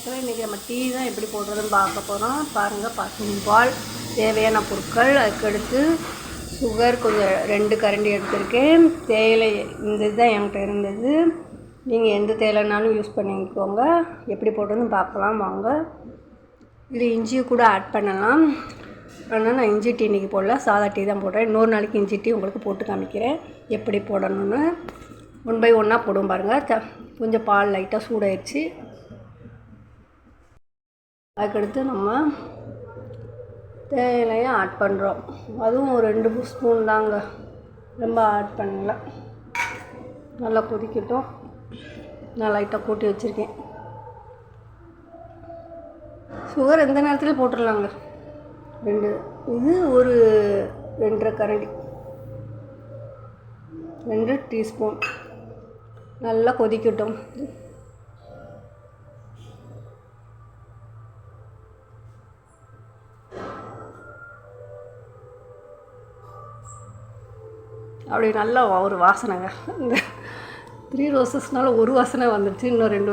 அப்புறம் இன்றைக்கி நம்ம டீ தான் எப்படி போடுறதுன்னு பார்க்க போகிறோம் பாருங்கள் பசும்பால் தேவையான பொருட்கள். அதுக்கடுத்து சுகர் கொஞ்சம் ரெண்டு கரண்டி எடுத்திருக்கேன். தேயிலை இந்த இதுதான் என்கிட்ட இருந்தது. நீங்கள் எந்த தேயிலைனாலும் யூஸ் பண்ணிக்கோங்க. எப்படி போடுறதுன்னு பார்க்கலாம் வாங்க. இது இஞ்சியை கூட ஆட் பண்ணலாம். ஆனால் நான் இஞ்சி டீ இன்றைக்கி போடல. சாதா டீ தான் போடுறேன். இன்னொரு நாளைக்கு இஞ்சி டீ உங்களுக்கு போட்டு காமிக்கிறேன். எப்படி போடணும்னு. ஒன் பை ஒன்னாக போடுவோம் பாருங்கள் த கொஞ்சம் பால் லைட்டாக சூடாயிடுச்சு அதுக்கடுத்து நம்ம தேயிலையும் ஆட் பண்ணுறோம் அதுவும் ஒரு ரெண்டு ஸ்பூன் தாங்க. ரொம்ப ஆட் பண்ணல. நல்லா கொதிக்கட்டும். நான் லைட்டாக கூட்டி வச்சுருக்கேன். சுகர் எந்த நேரத்துலையும் போட்டுடலாங்க ரெண்டு இது ஒரு ரெண்டரை கரண்டி. ரெண்டு டீஸ்பூன் நல்லா கொதிக்கட்டும். அப்படி நல்லா ஒரு வாசனைங்க. இந்த த்ரீ ரோசஸ்னால ஒரு வாசனை வந்துடுச்சு இன்னும் ரெண்டு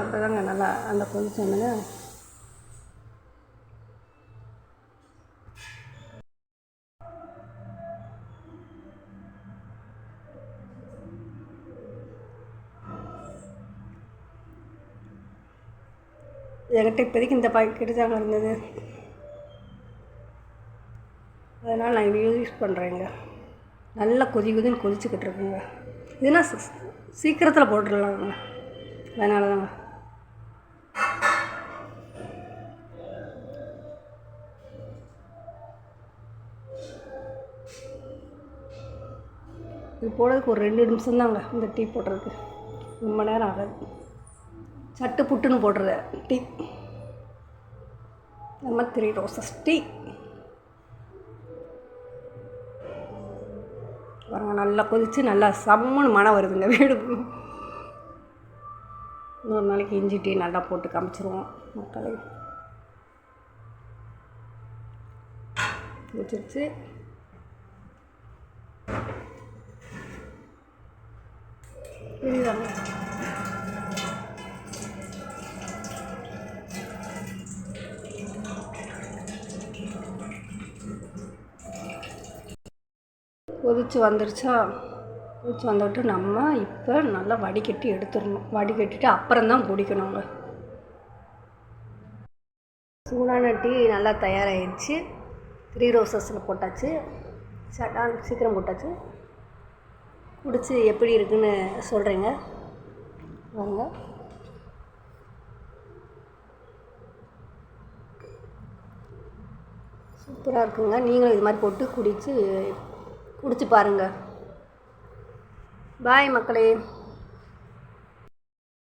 அப்போதாங்க நல்லா அந்த கொதிச்சோன்னு என்கிட்ட இப்போதைக்கு இந்த பாக்கெட்டு தாங்க இருந்தது அதனால் நான் இது யூஸ் பண்ணுறேங்க நல்லா கொதி கொதின்னு கொதிச்சுக்கிட்டு இருக்குங்க. இதுனா சீக்கிரத்தில் போட்டுடலாங்க. அதனால தாங்க இது போடுறதுக்கு ஒரு ரெண்டு நிமிஷம் தாங்க இந்த டீ போடுறதுக்கு. ரொம்ப நேரம் ஆகாது. சட்டு புட்டுன்னு போடுறது டீ. நம்ம த்ரீ ரோசஸ் டீ. பாருங்க நல்லா கொதித்து நல்லா செம்மன்னு மனம் வருதுங்க வீடு. இன்னொரு நாளைக்கு இஞ்சி டீ நல்லா போட்டு காமிச்சிருவோம். மக்களை. வச்சிருச்சு இதுதான் கொதிச்சு வந்துருச்சா? கொதிச்சு வந்துட்டு நம்ம இப்போ நல்லா வடிகட்டி எடுத்துடணும். வடிகட்டிட்டு அப்புறம் தான் குடிக்கணுங்க சூடான டீ நல்லா தயாராகிடுச்சு த்ரீ ரோசஸில் போட்டாச்சு. சட்டான் சீக்கிரம் போட்டாச்சு. குடிச்சு எப்படி இருக்குன்னு சொல்கிறேங்க வாங்க. சூப்பராக இருக்குங்க. நீங்களும் இது மாதிரி போட்டு குடித்து குடிச்சு பாருங்கள் பாய் மக்களே.